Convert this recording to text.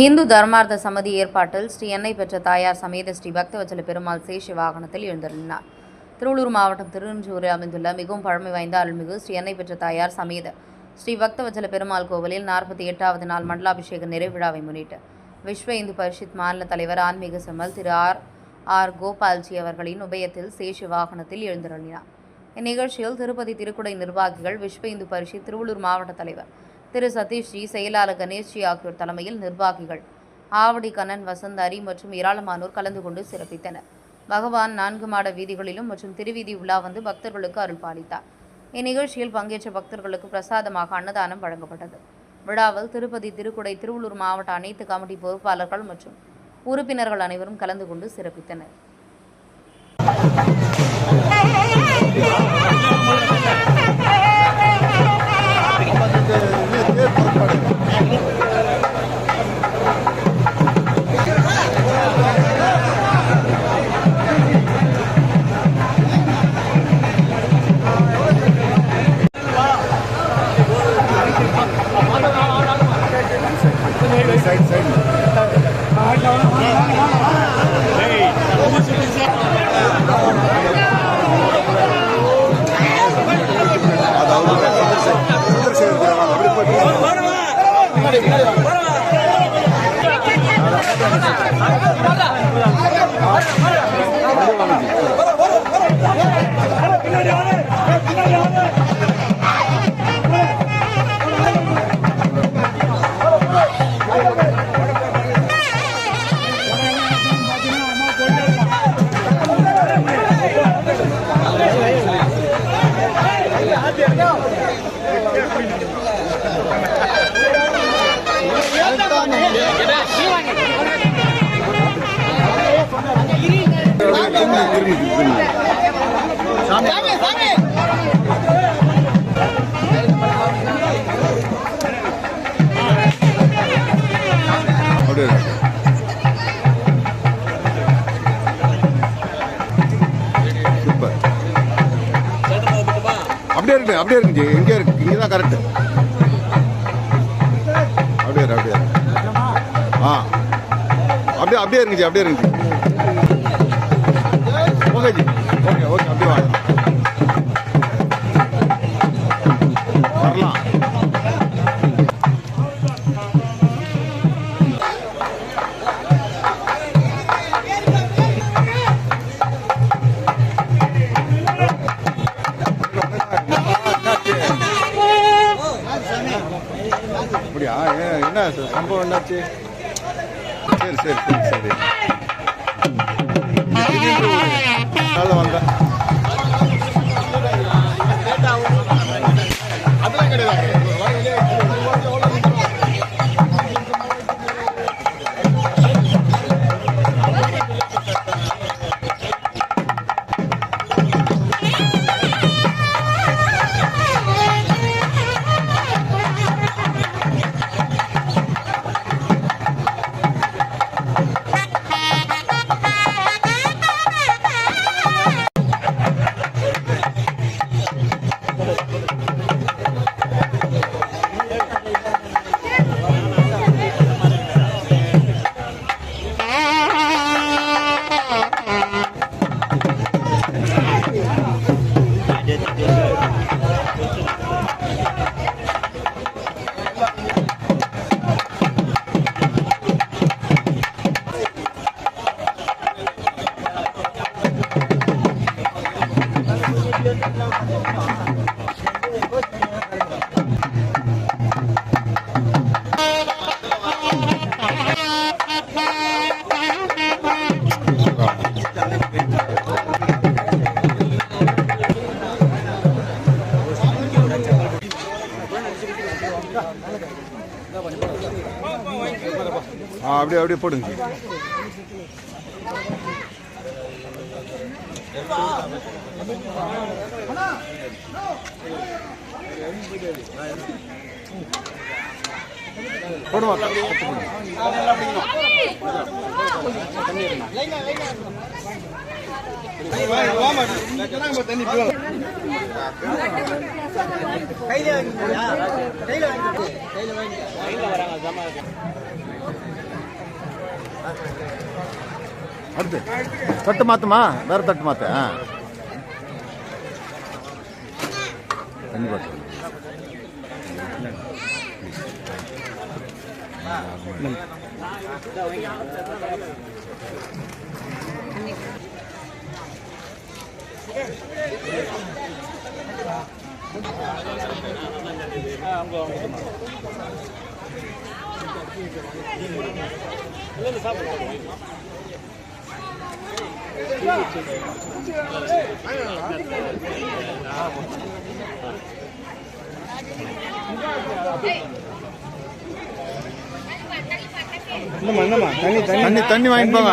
இந்து தர்மார்த்த சமதி ஏற்பாட்டில் ஸ்ரீ எண்ணெய் பெற்ற தாயார் சமேத ஸ்ரீ பக்தவச்சல பெருமாள் சேஷ வாகனத்தில் எழுந்தருளினார். திருவள்ளூர் மாவட்டம் திருவஞ்சூரில் அமைந்துள்ள மிகவும் பழமை வாய்ந்த அருள்மிகு ஸ்ரீ எண்ணெய் பெற்ற தாயார் சமேத ஸ்ரீ பக்தவச்சல பெருமாள் கோவிலில் நாற்பத்தி எட்டாவது நாள் மண்டலாபிஷேக நிறைவிழாவை முன்னிட்டு விஸ்வ இந்து பரிஷத் மாநில தலைவர் ஆன்மீக செம்மல் திரு ஆர் ஆர் கோபால்ஜி அவர்களின் உபயத்தில் சேஷ வாகனத்தில் எழுந்தருளினார். இந்நிகழ்ச்சியில் திருப்பதி திருக்குடை நிர்வாகிகள் விஸ்வ இந்து பரிஷத் திருவள்ளூர் மாவட்ட தலைவர் திரு சதீஷ்ஜி செயலாளர் கணேஷ்ஜி ஆகியோர் தலைமையில் நிர்வாகிகள் ஆவடி கண்ணன் வசந்தாரி மற்றும் ஏராளமானோர் கலந்து கொண்டு சிறப்பித்தனர். பகவான் நான்கு மாட வீதிகளிலும் மற்றும் திருவீதி உலா வந்து பக்தர்களுக்கு அருள் பாலித்தார். இந்நிகழ்ச்சியில் பங்கேற்ற பக்தர்களுக்கு பிரசாதமாக அன்னதானம் வழங்கப்பட்டது. விழாவில் திருப்பதி திருக்குடை திருவள்ளூர் மாவட்ட அனைத்து கமிட்டி பொறுப்பாளர்கள் மற்றும் உறுப்பினர்கள் அனைவரும் கலந்து கொண்டு சிறப்பித்தனர். திரும்பி அப்படியே இருந்துச்சு இங்கே இருக்கு. இங்கே தான் கரெக்டு அப்படியே அப்படியே ஆ. அப்படியே அப்படியே இருந்துச்சு அப்படியே இருந்துச்சு ஓகே ஜி. ஓகே ஓகே அப்படியே வாங்க. என்ன சம்பவம் என்னாச்சு? சரி சரி சரி சரி. காலைல வந்தேன். ஆ அப்படியே அப்படியே போடுங்க. போடுவா தண்ணி. கையில வாங்கிக்கோ கையில வாங்கிக்கோ கையில வராங்க ஜமா அடுத்து. தட்டு மாத்துமா? வேற தட்டு மாற்ற ஆ. தண்ணி பாட்டு தண்ணி தண்ணி? வாங்கிட்டு போங்க.